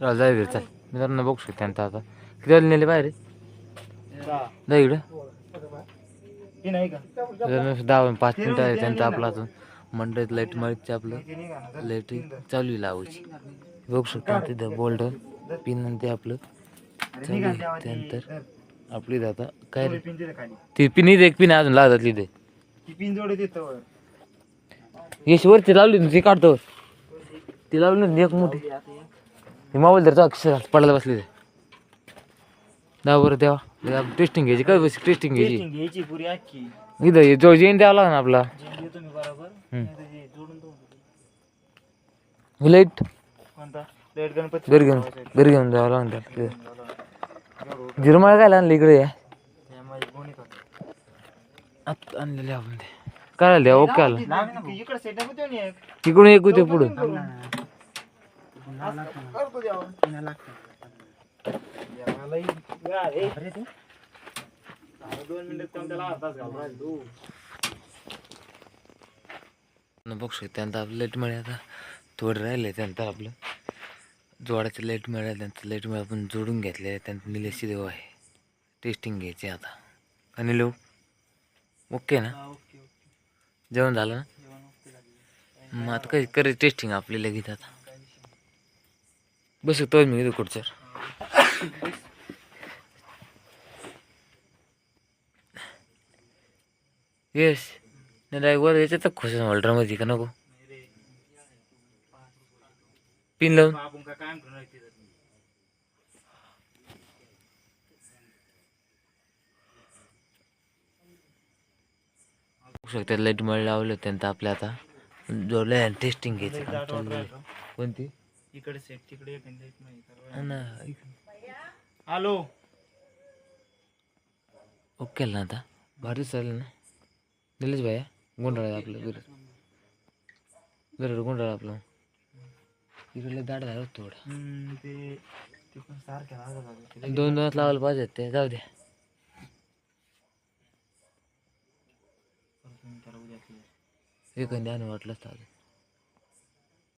चल जाय घरी चल. मी त्यांना बघू शकते त्यांचं आता. किती वाजले नेले बाहेर? जा इकडं. दहा पाच मिनिटं आहे त्यांचं आपलं अजून. मंडळीत लाइट मळीतचे आपलं लाइट चालू आहे लावायची. बघू शकतो तिथं बोल्डर पिन आणि ते आपलं चालू आहे त्यानंतर. आपली इथं आता काय रे? ती पिन इथे एक पिन अजून लागतात तिथे ती यश वरती लावली ना ती काढतो. ती लावली ना एक मोठी. मोबाईल तर अक्षर पडायला बसली ते दहा बरं तेव्हा टेस्टिंग घ्यायची काय बस टेस्टिंग घ्यायची? टेस्टिंग घ्यायची पुरी अख्खी. इथं जो जेन द्यावा लागला आपला. जे देतो मी बरोबर. नाही तर जोडून लाइट कोणता? लेट गणपती. घरी घेऊन घरी घेऊन जावं लागणार. झिरमाळ काय आणलं इकडे? या माझी आणलेले आपण ते. काय आलं ओके आलं. इकडे सेटअप होते ना एक? तिकडून एक होते पुढं करतो द्यावं याला या अरे दोन मिनिटात त्याला घालून राहिला तू. बघू आपलं लेट मिळे आता. थोडं राहिलं त्यानंतर आपलं. जोडाचं लेट मिळेल त्यांचं लेट मिळेल आपण जोडून घेतले त्यांचं निलेशी देव आहे. टेस्टिंग घ्यायची आता. आणि लो ओके ना? ओके ओके जेवण झालं ना? जेवण ओके मग आता काही करे टेस्टिंग आपली लगेच आता. बस तो मी इथं कुठचं येस नाही वर याच्यात खुश होल्डरमध्ये का नको? पिन लावून. आपण काय काम करून राहिलो तिथं. बघू लाइट मळ लावलं त्यांचं आपल्या आता. जोडलं टेस्टिंग घ्यायचं कोणती? इकडे सेट तिकडे एक एक नाही ना. हॅलो. ओके ना आता. भारी चालेल ना. दिलेच भाया गुंडाळ आपलं घर घर गुंडाळ आपलं. इकडलं दाड झालं थोडं. ते सारखे. दोन दोन लावायला पाहिजे ते जाऊ द्या परत मी त्याला उद्या केलं. एखादी आणि वाटलं चालेल